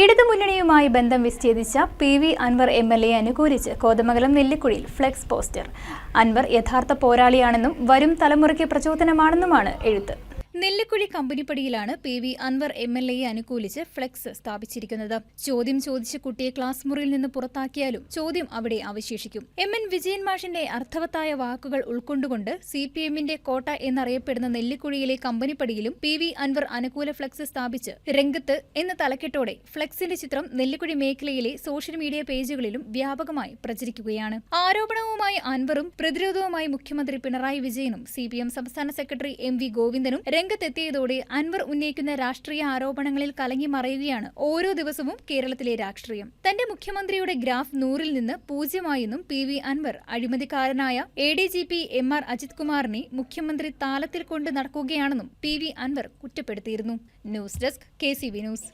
ഇടതുമുന്നണിയുമായി ബന്ധം വിച്ഛേദിച്ച P V Anvar M L A അനുകൂലിച്ച് കോതമംഗലം നെല്ലിക്കുഴിയിൽ ഫ്ലെക്സ് പോസ്റ്റർ. അൻവർ യഥാർത്ഥ പോരാളിയാണെന്നും വരും തലമുറയ്ക്ക് പ്രചോദനമാണെന്നുമാണ് എഴുത്ത്. Nellikuzhi കമ്പനിപ്പടിയിലാണ് P V Anvar M L എയെ അനുകൂലിച്ച് ഫ്ലെക്സ് സ്ഥാപിച്ചിരിക്കുന്നത്. ചോദ്യം ചോദിച്ച കുട്ടിയെ ക്ലാസ് മുറിയിൽ നിന്ന് പുറത്താക്കിയാലും ചോദ്യം അവിടെ അവശേഷിക്കും. എം എൻ വിജയൻ മാഷിന്റെ അർത്ഥവത്തായ വാക്കുകൾ ഉൾക്കൊണ്ടുകൊണ്ട് സി പി എമ്മിന്റെ കോട്ട എന്നറിയപ്പെടുന്ന നെല്ലിക്കുഴിയിലെ കമ്പനിപ്പടിയിലും പി വി അൻവർ അനുകൂല ഫ്ലെക്സ് സ്ഥാപിച്ച് രംഗത്ത് എന്ന തലക്കെട്ടോടെ ഫ്ലെക്സിന്റെ ചിത്രം നെല്ലിക്കുഴി മേഖലയിലെ സോഷ്യൽ മീഡിയ പേജുകളിലും വ്യാപകമായി പ്രചരിക്കുകയാണ്. ആരോപണവുമായി അൻവറും പ്രതിരോധവുമായി മുഖ്യമന്ത്രി പിണറായി വിജയനും സി സംസ്ഥാന സെക്രട്ടറി എം വി ഗോവിന്ദനും രംഗത്തെത്തിയതോടെ അൻവർ ഉന്നയിക്കുന്ന രാഷ്ട്രീയ ആരോപണങ്ങളിൽ കലങ്ങി മറയുകയാണ് ഓരോ ദിവസവും കേരളത്തിലെ രാഷ്ട്രീയം. തന്റെ മുഖ്യമന്ത്രിയുടെ ഗ്രാഫ് നൂറിൽ നിന്ന് പൂജ്യമായെന്നും P V Anvar അഴിമതിക്കാരനായ A D G P M R Ajith കുമാറിനെ മുഖ്യമന്ത്രി താലത്തിൽ കൊണ്ട് നടക്കുകയാണെന്നും P V Anvar കുറ്റപ്പെടുത്തിയിരുന്നു. News desk K C V news.